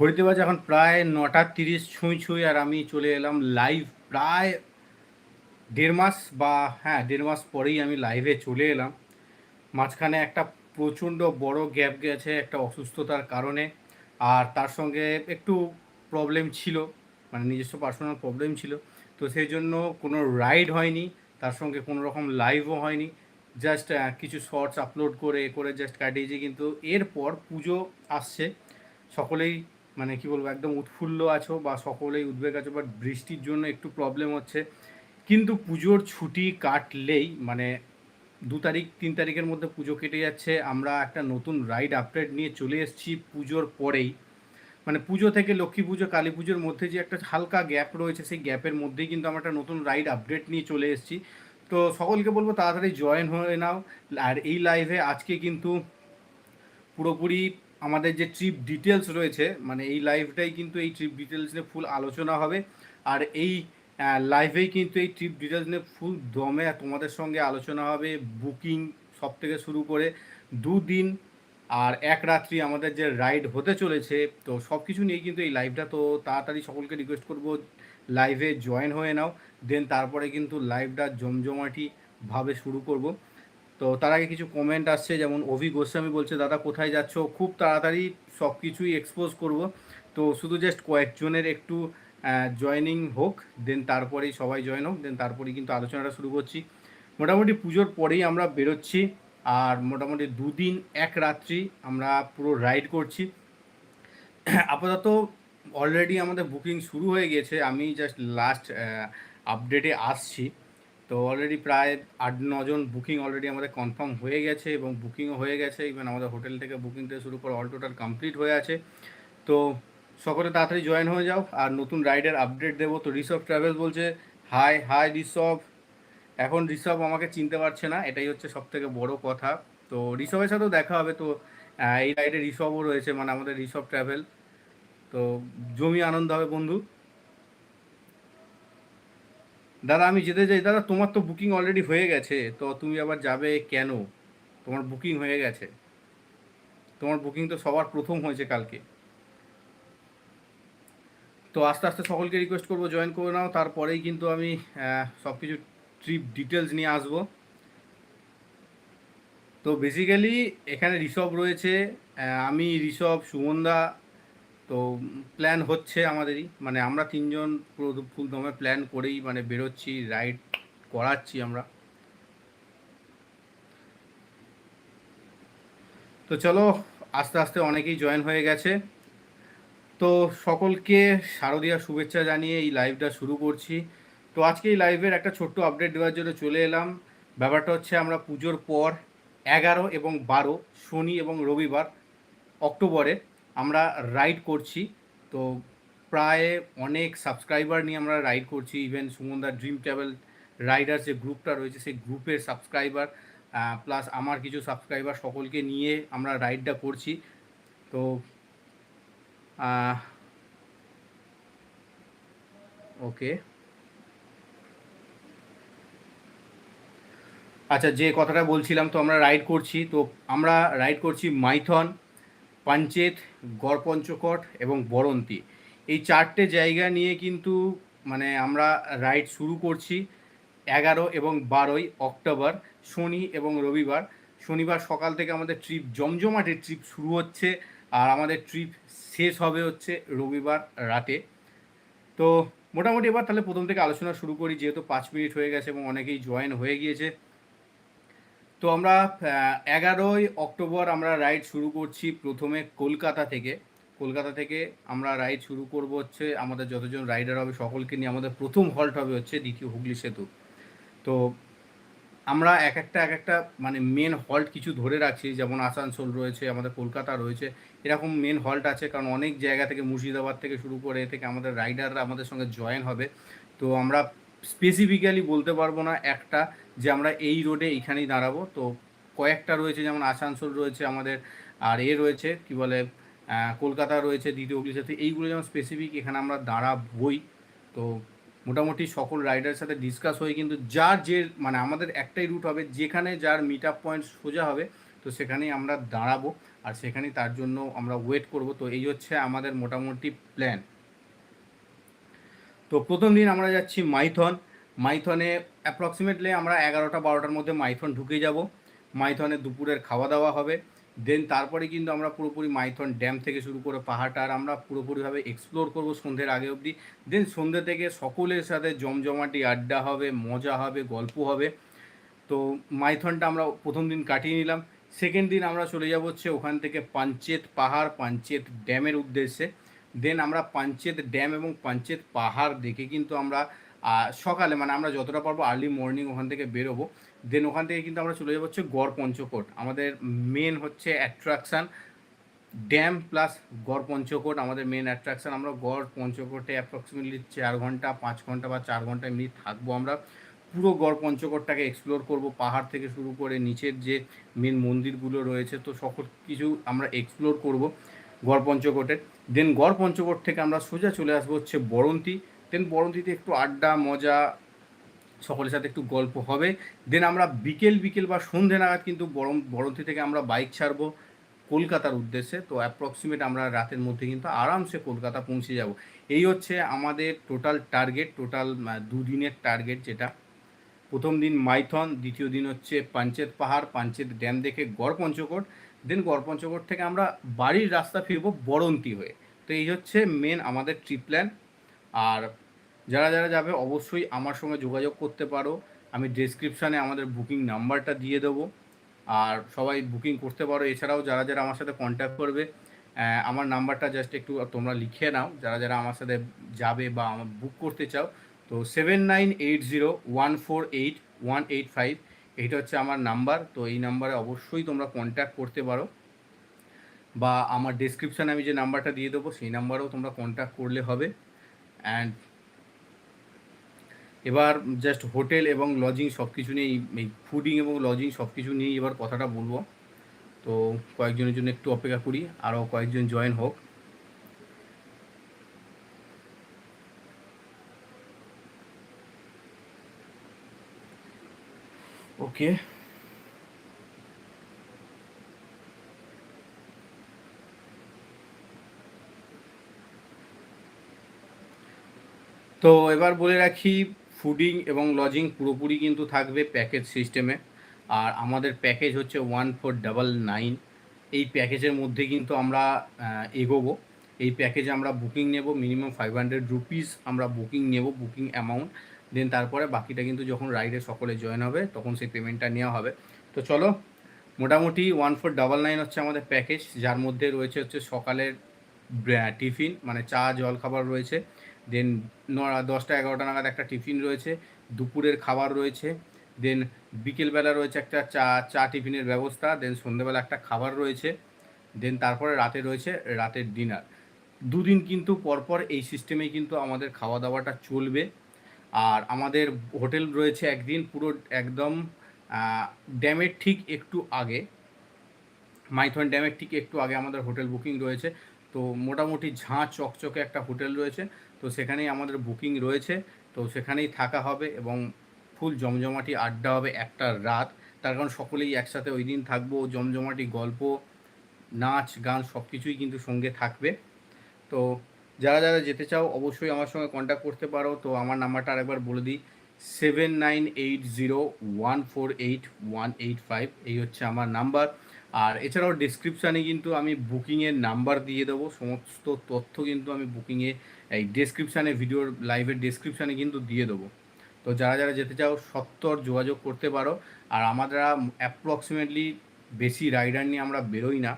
ঘড়িতে বাজে এখন প্রায় নটা তিরিশ, ছুঁই ছুঁই, আর আমি চলে এলাম লাইভ প্রায় দেড় মাস বা হ্যাঁ দেড় মাস পরেই আমি লাইভে চলে এলাম। মাঝখানে একটা প্রচণ্ড বড় গ্যাপ গেছে, একটা অসুস্থতার কারণে, আর তার সঙ্গে একটু প্রবলেম ছিল মানে নিজস্ব পার্সোনাল প্রবলেম ছিল। তো সেই জন্য কোনো রাইড হয়নি, তার সঙ্গে কোনো রকম লাইভও হয়নি। জাস্ট কিছু শর্টস আপলোড করে করে জাস্ট কাটিয়েছি, কিন্তু এরপর পুজো আসছে। সকলেই মানে কি বলব, একদম উৎফুল্ল আছো বা সকলেই উদ্বেগ আছো বাট বৃষ্টির জন্য একটু প্রবলেম হচ্ছে। কিন্তু পুজোর ছুটি কাটলেই মানে দু তারিখ, তিন তারিখের মধ্যে পুজো কেটে যাচ্ছে। আমরা একটা নতুন রাইড আপডেট নিয়ে চলে এসেছি পুজোর পরেই। মানে পুজো থেকে লক্ষ্মী পুজো, কালী পুজোর মধ্যে যে একটা হালকা গ্যাপ রয়েছে, সেই গ্যাপের মধ্যেই কিন্তু আমরা একটা নতুন রাইড আপডেট নিয়ে চলে এসেছি। তো সকলকে বলব, তাড়াতাড়ি জয়েন হয়ে নাও। আর এই লাইভে আজকে কিন্তু পুরোপুরি আমাদের যে ট্রিপ ডিটেলস রয়েছে মানে এই লাইভটাই কিন্তু এই ট্রিপ ডিটেলস নিয়ে ফুল আলোচনা হবে। আর এই লাইভেই কিন্তু এই ট্রিপ ডিটেলস নিয়ে ফুল দমে তোমাদের সঙ্গে আলোচনা হবে বুকিং সব থেকে শুরু করে দুদিন আর এক রাত্রি আমাদের যে রাইড হতে চলেছে, তো সব কিছু নিয়ে কিন্তু এই লাইভটা তো তাড়াতাড়ি সকলকে রিকোয়েস্ট করব লাইভে জয়েন হয়ে নাও দেন তারপরে কিন্তু লাইভটা জমজমাটি ভাবে শুরু করব। তো তার আগে কিছু কমেন্ট আসছে, যেমন অভি গোস্বামী বলছে, দাদা, কোথায় যাচ্ছ? খুব তাড়াতাড়ি সব কিছুই এক্সপোজ করব। তো শুধু জাস্ট কয়েকজনের একটু জয়নিং হোক দেন তারপরেই সবাই জয়েন হোক দেন তারপরেই কিন্তু আলোচনাটা শুরু করছি। মোটামুটি পুজোর পরেই আমরা বেরোচ্ছি, আর মোটামুটি দুদিন, এক রাত্রি আমরা পুরো রাইড করছি। আপাতত অলরেডি আমাদের বুকিং শুরু হয়ে গিয়েছে আমি জাস্ট লাস্ট আপডেটে আসছি। তো অলরেডি প্রায় আট নজন বুকিং অলরেডি আমাদের কনফার্ম হয়ে গেছে এবং বুকিংও হয়ে গেছে। ইভেন আমাদের হোটেল থেকে বুকিং থেকে শুরু করে অল টোটাল কমপ্লিট হয়ে আছে। তো সকলে তাড়াতাড়ি জয়েন হয়ে যাও। আর নতুন রাইডের আপডেট দেবো। তো রিসভ ট্রাভেল বলছে হাই হাই রিসভ এখন ঋষভ আমাকে চিনতে পারছে না। এটাই হচ্ছে সব থেকে বড় কথা। তো ঋষভের সাথেও দেখা হবে। তো এই রাইডে ঋষভও রয়েছে মানে আমাদের ঋষভ ট্রাভেল তো জমি আনন্দ হবে বন্ধু। দাদা, আমি যেতে চাই। দাদা, তোমার তো বুকিং অলরেডি হয়ে গেছে। তো তুমি আবার যাবে কেন? তোমার বুকিং হয়ে গেছে। তোমার বুকিং তো সবার প্রথম হয়েছে কালকে। তো আস্তে আস্তে সকলকে রিকোয়েস্ট করব জয়েন করে নাও। তারপরেই কিন্তু আমি সব কিছু ট্রিপ ডিটেলস নিয়ে আসব। তো বেসিক্যালি এখানে ঋষভ রয়েছে। আমি ঋষভ, সুমনদা তো প্ল্যান হচ্ছে আমাদেরই। মানে আমরা তিনজন পুরো ফুল দমে প্ল্যান করেই মানে বেরোচ্ছি রাইড করাচ্ছি আমরা। তো চলো, আস্তে আস্তে অনেকেই জয়েন হয়ে গেছে। তো সকলকে শারদীয়া শুভেচ্ছা জানিয়ে এই লাইভটা শুরু করছি। তো আজকে এই লাইভের একটা ছোট্ট আপডেট দেওয়ার জন্য চলে এলাম। ব্যাপারটা হচ্ছে আমরা পুজোর পর এগারো এবং বারো, শনি এবং রবিবার অক্টোবরে আমরা রাইড করছি। তো প্রায় অনেক সাবস্ক্রাইবার নিয়ে আমরা রাইড করছি। ইভেন সুমনদার ড্রিম ট্রাভেল রাইডার যে গ্রুপটা রয়েছে, সেই গ্রুপের সাবস্ক্রাইবার প্লাস আমার কিছু সাবস্ক্রাইবার সকলকে নিয়ে আমরা রাইডটা করছি। তো ওকে আচ্ছা যে কথাটা বলছিলাম, তো আমরা রাইড করছি। তো আমরা রাইড করছি মাইথন। পাঞ্চেত, গড়পঞ্চকট এবং বরন্তি। এই চারটে জায়গা নিয়ে কিন্তু মানে আমরা রাইড শুরু করছি এগারো এবং বারোই অক্টোবর, শনি এবং রবিবার। শনিবার সকাল থেকে আমাদের ট্রিপ জমজমাটের ট্রিপ শুরু হচ্ছে আর আমাদের ট্রিপ শেষ হবে হচ্ছে রবিবার রাতে। তো মোটামুটি এবার তাহলে প্রথম থেকে আলোচনা শুরু করি, যেহেতু পাঁচ মিনিট হয়ে গেছে এবং অনেকেই জয়েন হয়ে গিয়েছে। তো আমরা এগারোই অক্টোবর আমরা রাইড শুরু করছি প্রথমে কলকাতা থেকে। কলকাতা থেকে আমরা রাইড শুরু করব হচ্ছে আমাদের যতজন রাইডার হবে সকলকে নিয়ে আমাদের প্রথম হল্ট হবে হচ্ছে দ্বিতীয় হুগলি সেতু। তো আমরা এক একটা এক একটা মানে মেন হল্ট কিছু ধরে রাখছি, যেমন আসানসোল রয়েছে, আমাদের কলকাতা রয়েছে, এরকম মেন হল্ট আছে কারণ অনেক জায়গা থেকে মুর্শিদাবাদ থেকে শুরু করে এ থেকে আমাদের রাইডাররা আমাদের সঙ্গে জয়েন হবে। তো আমরা স্পেসিফিক্যালি বলতে পারব না একটা যে আমরা এই রোডে এইখানেই দাঁড়াবো। তো কয়েকটা রয়েছে, যেমন আসানসোল রয়েছে আমাদের, আর এ রয়েছে, কি বলে কলকাতা রয়েছে, দ্বিতীয় হুগলির সাথে। এইগুলো যেমন স্পেসিফিক এখানে আমরা দাঁড়াবই। তো মোটামুটি সকল রাইডারের সাথে ডিসকাস হয়ে কিন্তু যার যে মানে আমাদের একটাই রুট হবে, যেখানে যার মিট আপ পয়েন্ট সোজা হবে, তো সেখানেই আমরা দাঁড়াবো। আর সেখানেই তার জন্য আমরা ওয়েট করব। তো এই হচ্ছে আমাদের মোটামুটি প্ল্যান তো প্রথম দিন আমরা যাচ্ছি মাইথন। মাইথনে অ্যাপ্রক্সিমেটলি আমরা এগারোটা বারোটার মধ্যে মাইথন ঢুকে যাব। মাইথনে দুপুরের খাওয়া দাওয়া হবে। দেন তারপরে কিন্তু আমরা পুরোপুরি মাইথন ড্যাম থেকে শুরু করে পাহাড়টা আর আমরা পুরোপুরিভাবে এক্সপ্লোর করব সন্ধ্যের আগে অবধি। দেন সন্ধ্যে থেকে সকলের সাথে জমজমাটি আড্ডা হবে, মজা হবে, গল্প হবে। তো মাইথনটা আমরা প্রথম দিন কাটিয়ে নিলাম। সেকেন্ড দিন আমরা চলে যাব হচ্ছে ওখান থেকে পাঞ্চেত পাহাড়, পাঞ্চেত ড্যামের উদ্দেশ্যে। দেন আমরা পাঞ্চেত ড্যাম এবং পাঞ্চেত পাহাড় দেখে কিন্তু আমরা সকালে মানে আমরা যতটা পারব আর্লি মর্নিং ওখান থেকে বেরোবো। দেন ওখান থেকে কিন্তু আমরা চলে যাব হচ্ছে গড় পঞ্চকোট আমাদের মেন হচ্ছে অ্যাট্রাকশান ড্যাম প্লাস গড় পঞ্চকোট আমাদের মেন অ্যাট্রাকশান আমরা গড় পঞ্চকোটে অ্যাপ্রক্সিমেটলি চার ঘণ্টা, পাঁচ ঘণ্টা বা চার ঘণ্টা এমনি থাকব আমরা। পুরো গড় পঞ্চকোটটাকে এক্সপ্লোর করব, পাহাড় থেকে শুরু করে নিচের যে মেন মন্দিরগুলো রয়েছে, তো সকল কিছু আমরা এক্সপ্লোর করব গড় পঞ্চকোটের দেন গড় পঞ্চকোট থেকে আমরা সোজা চলে আসব হচ্ছে বরন্তি। দেন বরন্তিতে একটু আড্ডা, মজা, সকলের সাথে একটু গল্প হবে। দেন আমরা বিকেল বিকেল বা সন্ধে নাগাদ কিন্তু বরং বরন্তি থেকে আমরা বাইক ছাড়বো কলকাতার উদ্দেশ্যে। তো অ্যাপ্রক্সিমেট আমরা রাতের মধ্যে কিন্তু আরামসে কলকাতা পৌঁছে যাব। এই হচ্ছে আমাদের টোটাল টার্গেট টোটাল দুদিনের টার্গেট যেটা। প্রথম দিন মাইথন, দ্বিতীয় দিন হচ্ছে পাঞ্চেত পাহাড়, পাঞ্চেত ড্যাম দেখে গড় পঞ্চকোট দেন গড় পঞ্চকোট থেকে আমরা বাড়ির রাস্তা ফিরবো বরন্তি হয়ে। তো এই হচ্ছে মেন আমাদের ট্রিপ প্ল্যান আর যারা যারা যাবে অবশ্যই আমার সঙ্গে যোগাযোগ করতে পারো। আমি ডেসক্রিপশানে আমাদের বুকিং নাম্বারটা দিয়ে দেবো। আর সবাই বুকিং করতে পারো। এছাড়াও যারা যারা আমার সাথে কন্ট্যাক্ট করবে আমার নাম্বারটা জাস্ট একটু তোমরা লিখে নাও। যারা যারা আমার সাথে যাবে বা আমার বুক করতে চাও, তো seven nine eight zero one four eight one eight five এইটা হচ্ছে আমার নাম্বার তো এই নাম্বারে অবশ্যই তোমরা কন্ট্যাক্ট করতে পারো। বা আমার ডিসক্রিপশানে আমি যে নাম্বারটা দিয়ে দেবো, সেই নাম্বারেও তোমরা কন্ট্যাক্ট করলে হবে। অ্যান্ড এবার জাস্ট হোটেল এবং লজিং সব কিছু নিয়েই, এই ফুডিং এবং লজিং সব কিছু নিয়েই এবার কথাটা বলব। তো কয়েকজনের জন্য একটু অপেক্ষা করি আরও কয়েকজন জয়েন হোক। ওকে তো এবার বলে রাখি ফুডিং এবং লজিং পুরোপুরি কিন্তু থাকবে প্যাকেজ সিস্টেমে। আর আমাদের প্যাকেজ হচ্ছে ওয়ান ফোর ডাবল নাইন। এই প্যাকেজের মধ্যে কিন্তু আমরা এগোবো। এই প্যাকেজে আমরা বুকিং নেব, মিনিমাম ফাইভ হান্ড্রেড রুপিস আমরা বুকিং নেব, বুকিং অ্যামাউন্ট। দেন তারপরে বাকিটা কিন্তু যখন রাইডে সকলে জয়েন হবে, তখন সেই পেমেন্টটা নেওয়া হবে। তো চলো, মোটামুটি ওয়ান ফোর ডাবল নাইন হচ্ছে আমাদের প্যাকেজ। যার মধ্যে রয়েছে হচ্ছে সকালের টিফিন মানে চা জল খাবার রয়েছে। দেন ন দশটা, এগারোটা নাগাদ একটা টিফিন রয়েছে, দুপুরের খাবার রয়েছে দেন বিকেলবেলা রয়েছে একটা চা চা টিফিনের ব্যবস্থা দেন সন্ধ্যেবেলা একটা খাবার রয়েছে দেন তারপরে রাতে রয়েছে রাতের ডিনার দুদিন কিন্তু পরপর এই সিস্টেমেই কিন্তু আমাদের খাওয়া দাওয়াটা চলবে। আর আমাদের হোটেল রয়েছে একদিন পুরো একদম ড্যামের ঠিক একটু আগে। মাইথন ড্যামের ঠিক একটু আগে আমাদের হোটেল বুকিং রয়েছে। তো মোটামুটি ঝাঁ চকচকে একটা হোটেল রয়েছে। তো সেখানেই আমাদের বুকিং রয়েছে। তো সেখানেই থাকা হবে এবং ফুল জমজমাটি আড্ডা হবে একটা রাত। তার কারণ সকলেই একসাথে ওই দিন থাকব, জমজমাটি, গল্প, নাচ, গান সব কিছুই কিন্তু সঙ্গে থাকবে। তো যারা যারা যেতে চাও অবশ্যই আমার সঙ্গে কন্ট্যাক্ট করতে পারো। তো আমার নাম্বারটা আরেকবার বলে দিই seven nine eight zero one four eight one eight five এই হচ্ছে আমার নাম্বার। আর এছাড়াও ডিসক্রিপশানে কিন্তু আমি বুকিংয়ের নাম্বার দিয়ে দেবো। সমস্ত তথ্য কিন্তু আমি বুকিংয়ে এই ডেসক্রিপশানে ভিডিওর লাইভের ডেসক্রিপশানে কিন্তু দিয়ে দেবো। তো যারা যারা যেতে চাও, সত্তর যোগাযোগ করতে পারো। আর আমরা অ্যাপ্রক্সিমেটলি বেশি রাইডার নিয়ে আমরা বেরোই না।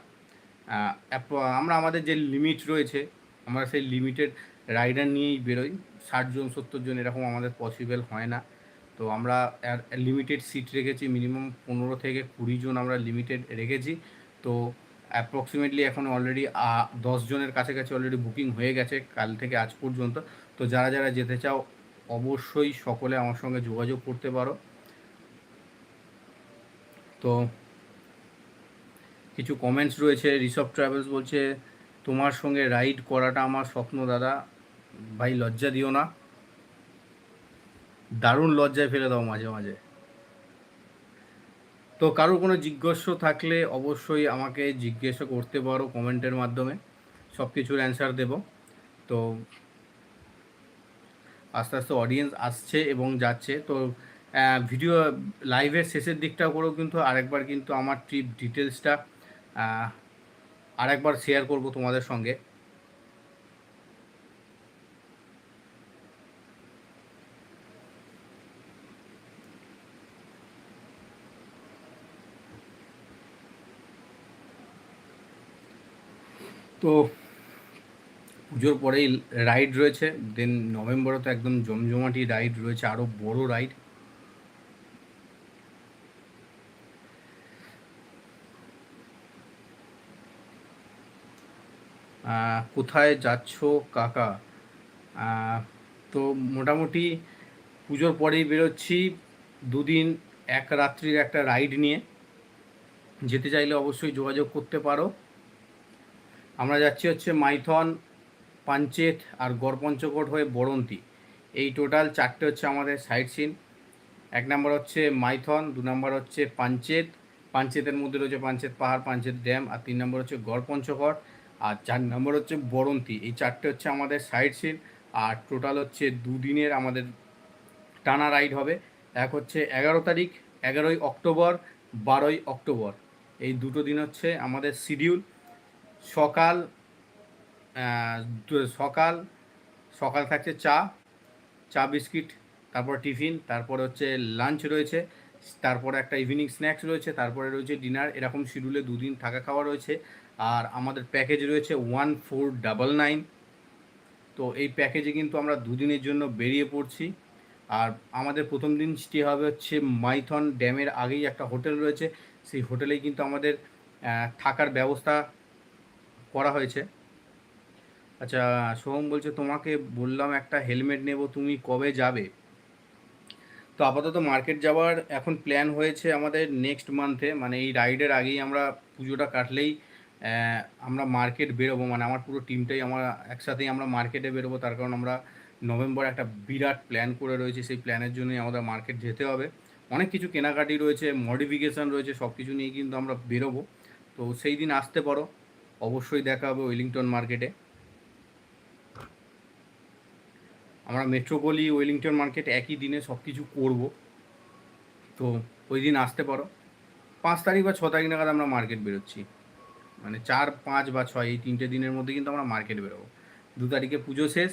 আমরা আমাদের যে লিমিট রয়েছে, আমরা সেই লিমিটেড রাইডার নিয়েই বেরোই। ষাটজন সত্তর জন এরকম আমাদের পসিবল হয় না। তো আমরা লিমিটেড সিট রেখেছি মিনিমাম পনেরো থেকে কুড়ি জন আমরা লিমিটেড রেখেছি। তো অ্যাপ্রক্সিমেটলি এখন অলরেডি দশ জনের কাছাকাছি অলরেডি বুকিং হয়ে গেছে, কাল থেকে আজ পর্যন্ত। তো যারা যারা যেতে চাও, অবশ্যই সকলে আমার সঙ্গে যোগাযোগ করতে পারো। তো কিছু কমেন্টস রয়েছে রিসব ট্রাভেলস বলছে, তোমার সঙ্গে রাইড করাটা আমার স্বপ্ন দাদা, ভাই লজ্জা দিও না। দারুণ লজ্জায় ফেলে দাও মাঝে মাঝে। তো কারোর কোনো জিজ্ঞাস্য থাকলে অবশ্যই আমাকে জিজ্ঞাসা করতে পারো কমেন্টের মাধ্যমে, সব কিছুর অ্যান্সার দেব। তো আস্তে আস্তে অডিয়েন্স আসছে এবং যাচ্ছে। তো ভিডিও লাইভের শেষের দিকটা করেও কিন্তু আরেকবার কিন্তু আমার ট্রিপ ডিটেলসটা আরেকবার শেয়ার করব তোমাদের সঙ্গে। তো পুজোর পরেই রাইড রয়েছে। দেন নভেম্বরে তো একদম জমজমাটি রাইড রয়েছে আরও বড় রাইড কোথায় যাচ্ছ কাকা? তো মোটামুটি পুজোর পরেই বেরোচ্ছি দুদিন, এক রাত্রির একটা রাইড নিয়ে। যেতে চাইলে অবশ্যই যোগাযোগ করতে পারো। আমরা যাচ্ছি হচ্ছে মাইথন, পাঞ্চেত আর গড়পঞ্চকোট হয়ে বরন্তি। এই টোটাল চারটে হচ্ছে আমাদের সাইট সিন। এক নম্বর হচ্ছে মাইথন, দু নম্বর হচ্ছে পাঞ্চেত। পাঞ্চেতের মধ্যে রয়েছে পাঞ্চেত পাহাড়, পাঞ্চেত ড্যাম আর তিন নম্বর হচ্ছে গড়পঞ্চকোট আর চার নম্বর হচ্ছে বরন্তি। এই চারটে হচ্ছে আমাদের সাইট সিন আর টোটাল হচ্ছে দুদিনের আমাদের টানা রাইড হবে। এক হচ্ছে এগারো তারিখ, এগারোই অক্টোবর, বারোই অক্টোবর। এই দুটো দিন হচ্ছে আমাদের শিডিউল। সকাল সকাল সকাল থাকছে চা চা বিস্কিট, তারপর টিফিন, তারপর হচ্ছে লাঞ্চ রয়েছে, তারপরে একটা ইভিনিং স্ন্যাক্স রয়েছে, তারপরে রয়েছে ডিনার এরকম শিডিউলে দুদিন থাকা খাওয়া রয়েছে, আর আমাদের প্যাকেজ রয়েছে ওয়ান ফোর ডাবল নাইন তো এই প্যাকেজে কিন্তু আমরা দুদিনের জন্য বেরিয়ে পড়ছি, আর আমাদের প্রথম দিন স্টে হবে হচ্ছে মাইথন ড্যামের আগেই একটা হোটেল রয়েছে, সেই হোটেলেই কিন্তু আমাদের থাকার ব্যবস্থা করা হয়েছে। আচ্ছা সোহম বলছে, তোমাকে বললাম একটা হেলমেট নেব, তুমি কবে যাবে? তো আপাতত মার্কেট যাওয়ার এখন প্ল্যান হয়েছে আমাদের নেক্সট মান্থে মানে এই রাইডের আগেই আমরা পুজোটা কাটলেই আমরা মার্কেট বেরোবো মানে আমার পুরো টিমটাই আমরা একসাথেই আমরা মার্কেটে বেরোবো, তার কারণ আমরা নভেম্বর একটা বিরাট প্ল্যান করে রয়েছে, সেই প্ল্যানের জন্যই আমাদের মার্কেট যেতে হবে। অনেক কিছু কেনাকাটি রয়েছে, মডিফিকেশান রয়েছে সব কিছু নিয়ে কিন্তু আমরা বেরোবো। তো সেই দিন আসতে পারো। অবশ্যই দেখা হবে ওয়েলিংটন মার্কেটে। আমরা মেট্রোপলি ওয়েলিংটন মার্কেট একই দিনে সব কিছু করব। তো ওই দিন আসতে পারো। পাঁচ তারিখ বা ছ তারিখ নাগাদ আমরা মার্কেট বেরোচ্ছি। মানে চার, পাঁচ বা ছয় এই তিনটে দিনের মধ্যে কিন্তু আমরা মার্কেট বেরোবো। দু তারিখে পুজো শেষ,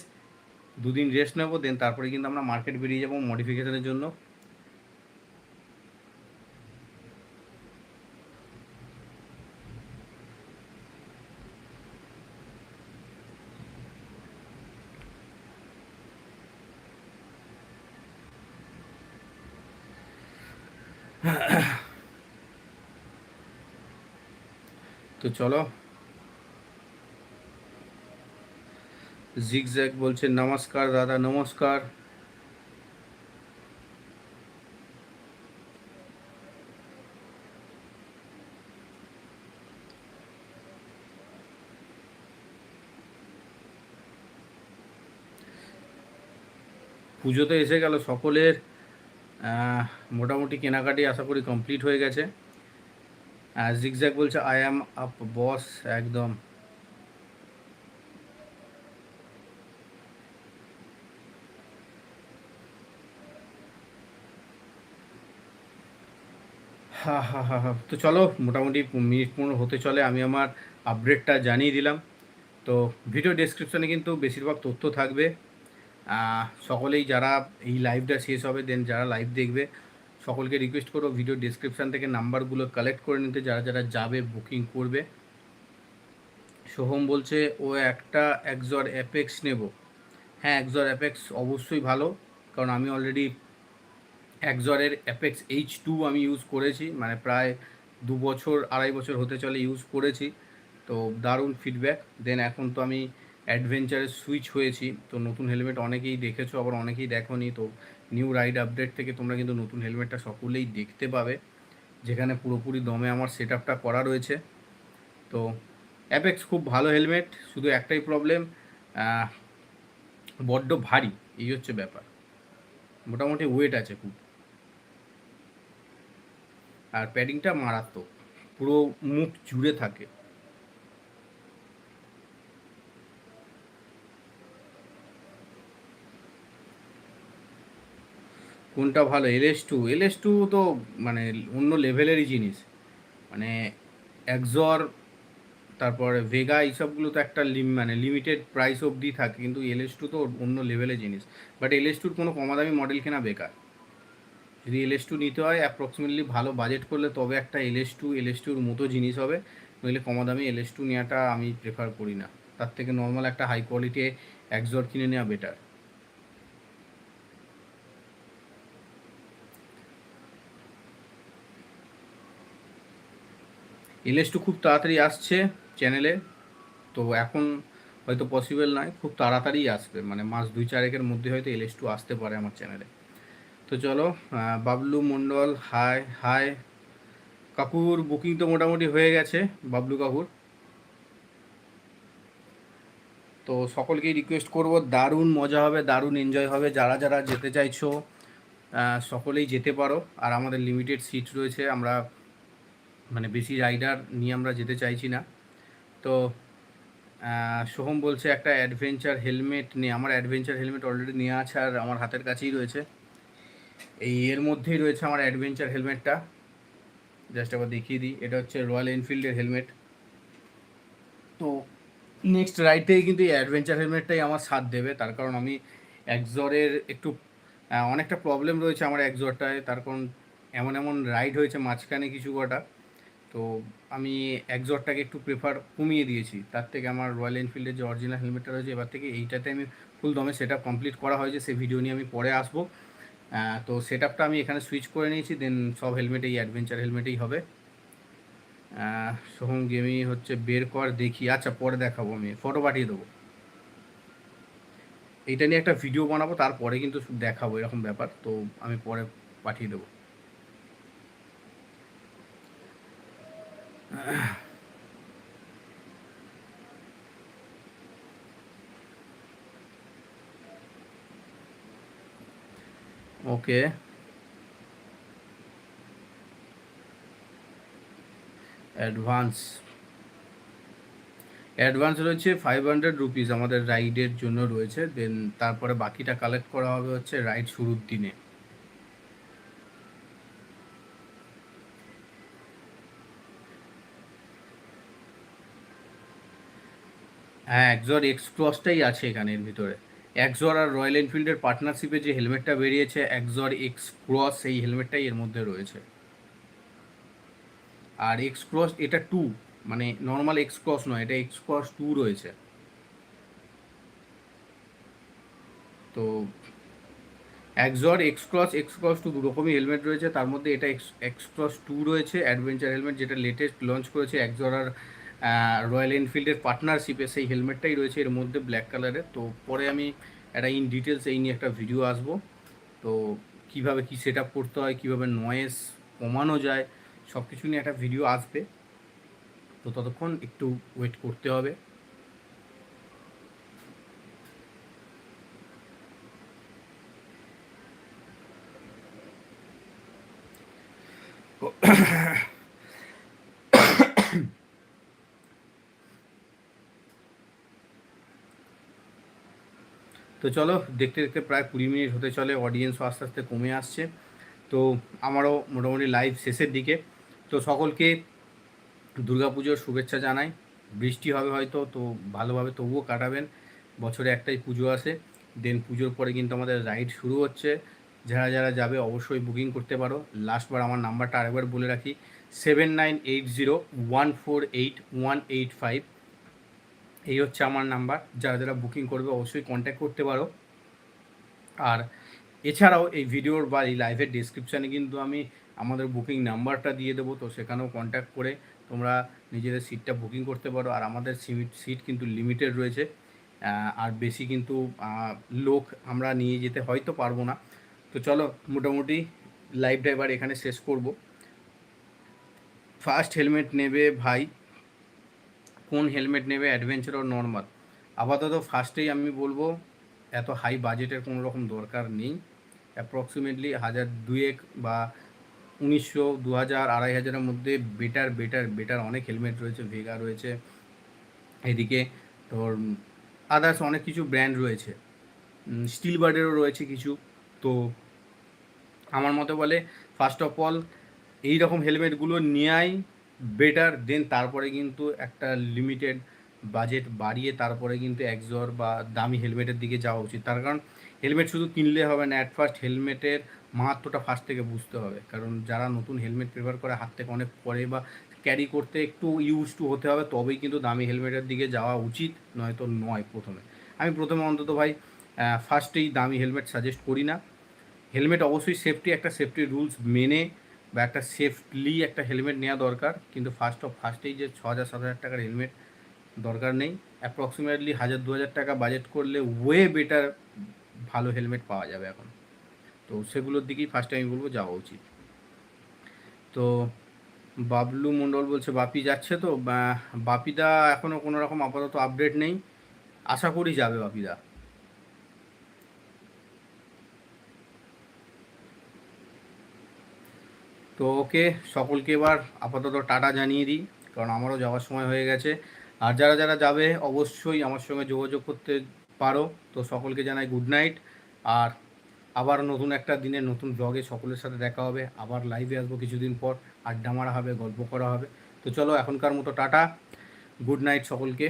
দুদিন রেস্ট নেব দেন তারপরে কিন্তু আমরা মার্কেট বেরিয়ে যাব মডিফিকেশনের জন্য। তো চলো। জিগজ্যাগ বলছে, নমস্কার দাদা, নমস্কার। পুজোতে এসে গেল সকলের। মোটামুটি কেনাকাটি আশা করি কমপ্লিট হয়ে গেছে। জিগজ্যাগ বলছে আই অ্যাম আপ বস একদম। হা হা হা হা। তো চলো, মোটামুটি মিনিট পনেরো হতে চলে, আমি আমার আপডেটটা জানিয়ে দিলাম। তো ভিডিও ডেসক্রিপশানে কিন্তু বেশিরভাগ তথ্য থাকবে। সকলেই যারা এই লাইভটা শেষ হবে দেন যারা লাইভ দেখবে সকলকে রিকোয়েস্ট করো ভিডিও ডিসক্রিপশান থেকে নাম্বারগুলো কালেক্ট করে নিতে, যারা যারা যাবে বুকিং করবে। সোহম বলছে, ও একটা একজর অ্যাপেক্স নেব। হ্যাঁ একজর অ্যাপেক্স অবশ্যই ভালো, কারণ আমি অলরেডি একজরের অ্যাপেক্স এইচ টু আমি ইউজ করেছি মানে প্রায় দু বছর, আড়াই বছর হতে চলে ইউজ করেছি। তো দারুণ ফিডব্যাক দেন এখন তো আমি অ্যাডভেঞ্চারে সুইচ হয়েছি। তো নতুন হেলমেট অনেকেই দেখেছ, আবার অনেকেই দেখো তো নিউ রাইড আপডেট থেকে তোমরা কিন্তু নতুন হেলমেটটা সকলেই দেখতে পাবে। যেখানে পুরোপুরি দমে আমার সেট আপটা করা রয়েছে। তো অ্যাপেক্স খুব ভালো হেলমেট শুধু একটাই প্রবলেম বড্ড ভারী, এই হচ্ছে ব্যাপার। মোটামুটি ওয়েট আছে খুব। আর প্যাডিংটা মারাত্মক, পুরো মুখ জুড়ে থাকে। কোনটা ভালো? L S two L S two তো মানে অন্য লেভেলেরই জিনিস। মানে একজর তারপরে ভেগা এইসবগুলো তো একটা লিম মানে লিমিটেড প্রাইস অবধি থাকে, কিন্তু এল এস টু তো অন্য লেভেলের জিনিস। বাট এল এস টুর কোনো কমাদামি মডেল কেনা বেকার। যদি এল এস টু নিতে হয় অ্যাপ্রক্সিমেটলি ভালো বাজেট করলে তবে একটা L S two L S টুর মতো জিনিস হবে। নইলে কমা দামি এল এস টু নেওয়াটা আমি প্রেফার করি না। তার থেকে নর্মাল একটা হাই কোয়ালিটি একজর কিনে নেওয়া বেটার এলএস খুব তাড়াতাড়ি আসছে চ্যানেলে তো এখন হয়তো পসিবল নয়, খুব তাড়াতাড়ি আসবে। মানে মাস দুই চারেকের মধ্যে হয়তো এলএস আসতে পারে আমার চ্যানেলে তো চলো বাবলু মণ্ডল হাই হাই কাকুর বুকিং তো মোটামুটি হয়ে গেছে, বাবলু কাকুর। তো সকলকেই রিকোয়েস্ট করব, দারুণ মজা হবে, দারুণ এনজয় হবে। যারা যারা যেতে চাইছো সকলেই যেতে পারো। আর আমাদের লিমিটেড সিট রয়েছে, আমরা মানে বেশি রাইডার নিয়ে আমরা যেতে চাইছি না। তো সোহম বলছে একটা অ্যাডভেঞ্চার হেলমেট নিয়ে আমার অ্যাডভেঞ্চার হেলমেট অলরেডি নিয়ে আছে আর আমার হাতের কাছেই রয়েছে। এই এর মধ্যেই রয়েছে আমার অ্যাডভেঞ্চার হেলমেটটা জাস্ট আবার দেখিয়ে দিই, এটা হচ্ছে রয়্যাল এনফিল্ডের হেলমেট তো নেক্সট রাইডেই কিন্তু এই অ্যাডভেঞ্চার হেলমেটটাই আমার সাথ দেবে। তার কারণ আমি একজরের একটু অনেকটা প্রবলেম রয়েছে আমার একজরটায় তার কারণ এমন এমন রাইড হয়েছে মাঝখানে কিছু কটা। তো আমি একজরটাকে একটু প্রেফার কমিয়ে দিয়েছি। তার থেকে আমার রয়্যাল এনফিল্ডের যে অরিজিনাল হেলমেটটা রয়েছে, এবার থেকে এইটাতে আমি ফুল দমে সেট কমপ্লিট করা হয়েছে, সেই ভিডিও নিয়ে আমি পরে আসব। তো সেট আমি এখানে সুইচ করে নিয়েছি দেন সব হেলমেট এই অ্যাডভেঞ্চার হেলমেটেই হবে। সোহম গেমি হচ্ছে বের কর, দেখি। আচ্ছা পরে দেখাবো আমি। ফটো পাঠিয়ে দেবো। এইটা নিয়ে একটা ভিডিও বানাবো, তারপরে কিন্তু দেখাবো, এরকম ব্যাপার। তো আমি পরে পাঠিয়ে দেবো। ওকে অ্যাডভান্স অ্যাডভান্স রয়েছে ফাইভ হান্ড্রেড রুপিস আমাদের রাইডের জন্য রয়েছে দেন তারপরে বাকিটা কালেক্ট করা হবে হচ্ছে রাইড শুরুর দিনে। হ্যাঁ একজর এক্স ক্রসটাই আছে এখানে এর ভিতরে। একজর আর রয়্যাল এনফিল্ডের পার্টনারশিপে যে হেলমেটটা বেরিয়েছে একজর এক্স ক্রস এই হেলমেটটাই এর মধ্যে রয়েছে। আর এক্স ক্রস এটা টু মানে নর্মাল এক্স ক্রস নয়, এটা এক্স ক্রস টু রয়েছে। তো Axor X cross X cross two দু রকমই হেলমেট রয়েছে, তার মধ্যে এটা এক্স এক্স ক্রস টু রয়েছে অ্যাডভেঞ্চার হেলমেট যেটা লেটেস্ট লঞ্চ করেছে একজর আর রয়্যাল এনফিল্ডের পার্টনারশিপে সেই হেলমেটটাই রয়েছে, এর মধ্যে ব্ল্যাক কালারের তো পরে আমি একটা ইন ডিটেলস এই নিয়ে একটা ভিডিও আসব। তো কীভাবে কি সেট আপ করতে হয়, কীভাবে নয়েস কমানো যায় সব কিছু নিয়ে একটা ভিডিও আসবে। তো ততক্ষণ একটু ওয়েট করতে হবে। তো চলো, দেখতে দেখতে প্রায় কুড়ি মিনিট হতে চলে অডিয়েন্সও আস্তে আস্তে কমে আসছে। তো আমারও মোটামুটি লাইভ শেষের দিকে। তো সকলকে দুর্গাপুজোর শুভেচ্ছা জানাই। বৃষ্টি হবে হয়তো, তো ভালোভাবে তবুও কাটাবেন। বছরে একটাই পুজো আসে। দেন পুজোর পরে কিন্তু আমাদের রাইড শুরু হচ্ছে। যারা যারা যাবে অবশ্যই বুকিং করতে পারো। লাস্টবার আমার নাম্বারটা আরেকবার বলে রাখি। Seven nine eight zero one four eight one eight five এই হচ্ছে আমার নাম্বার, যারা যারা বুকিং করবে অবশ্যই কন্ট্যাক্ট করতে পারো। আর এছাড়াও এই ভিডিওর বা এই লাইভের ডিসক্রিপশানে কিন্তু আমি আমাদের বুকিং নাম্বারটা দিয়ে দেবো, তো সেখানেও কন্ট্যাক্ট করে তোমরা নিজেদের সিটটা বুকিং করতে পারো। আর আমাদের সিট সিট কিন্তু লিমিটেড রয়েছে। আর বেশি কিন্তু লোক আমরা নিয়ে যেতে হয়তো পারব না। তো চলো, মোটামুটি লাইভটা এবার এখানে শেষ করব। ফার্স্ট হেলমেট নেবে ভাই কোন হেলমেট নেবে অ্যাডভেঞ্চার ও নর্মাল আপাতত ফার্স্টেই আমি বলব, এত হাই বাজেটের কোনো রকম দরকার নেই। অ্যাপ্রক্সিমেটলি হাজার দুয়েক বা উনিশশো দু হাজার আড়াই হাজারের মধ্যে বেটার বেটার বেটার অনেক হেলমেট রয়েছে ভেগা রয়েছে। এদিকে তোর আদার্স অনেক কিছু ব্র্যান্ড রয়েছে। স্টিল বার্ডেরও রয়েছে কিছু। তো আমার মতে বলে ফার্স্ট অফ অল এই রকম হেলমেটগুলো নেওয়াই বেটার দেন তারপরে কিন্তু একটা লিমিটেড বাজেট বাড়িয়ে তারপরে কিন্তু একজোর বা দামি হেলমেটের দিকে যাওয়া উচিত। তার কারণ হেলমেট শুধু কিনলে হবে না অ্যাট ফার্স্ট হেলমেটের মাহাত্মটা ফার্স্ট থেকে বুঝতে হবে। কারণ যারা নতুন হেলমেট প্রেফার করে, হাত থেকে অনেক পরে বা ক্যারি করতে একটু ইউজ টু হতে হবে, তবেই কিন্তু দামি হেলমেটের দিকে যাওয়া উচিত, নয়তো নয় প্রথমে। আমি প্রথমে অন্তত ভাই ফার্স্টেই দামি হেলমেট সাজেস্ট করি না। হেলমেট অবশ্যই সেফটি একটা সেফটি রুলস মেনে বা একটা সেফলি একটা হেলমেট নেওয়া দরকার, কিন্তু ফার্স্ট অফ ফার্স্টেই যে ছ হাজার, সাত হাজার টাকার হেলমেট দরকার নেই। অ্যাপ্রক্সিমেটলি হাজার, দু হাজার টাকা বাজেট করলে ওয়ে বেটার ভালো হেলমেট পাওয়া যাবে এখন। তো সেগুলোর দিকেই ফার্স্টে আমি বলব যাওয়া উচিত। তো বাবলু মণ্ডল বলছে, বাপি যাচ্ছে তো? বাপিদা এখনও কোনো রকম আপাতত আপডেট নেই। আশা করি যাবে বাপিদা। তো ওকে সকলকে এবার আপাতত টাটা জানিয়ে দিই, কারণ আমারও যাওয়ার সময় হয়ে গেছে। আর যারা যারা যাবে, অবশ্যই আমার সঙ্গে যোগাযোগ করতে পারো। তো সকলকে জানাই গুড নাইট আর আবার নতুন একটা দিনে নতুন ব্লগে সকলের সাথে দেখা হবে। আবার লাইভে আসব কিছুদিন পর। আড্ডা মারা হবে, গল্প করা হবে। তো চলো এখনকার মতো টাটা। গুড নাইট সকলকে।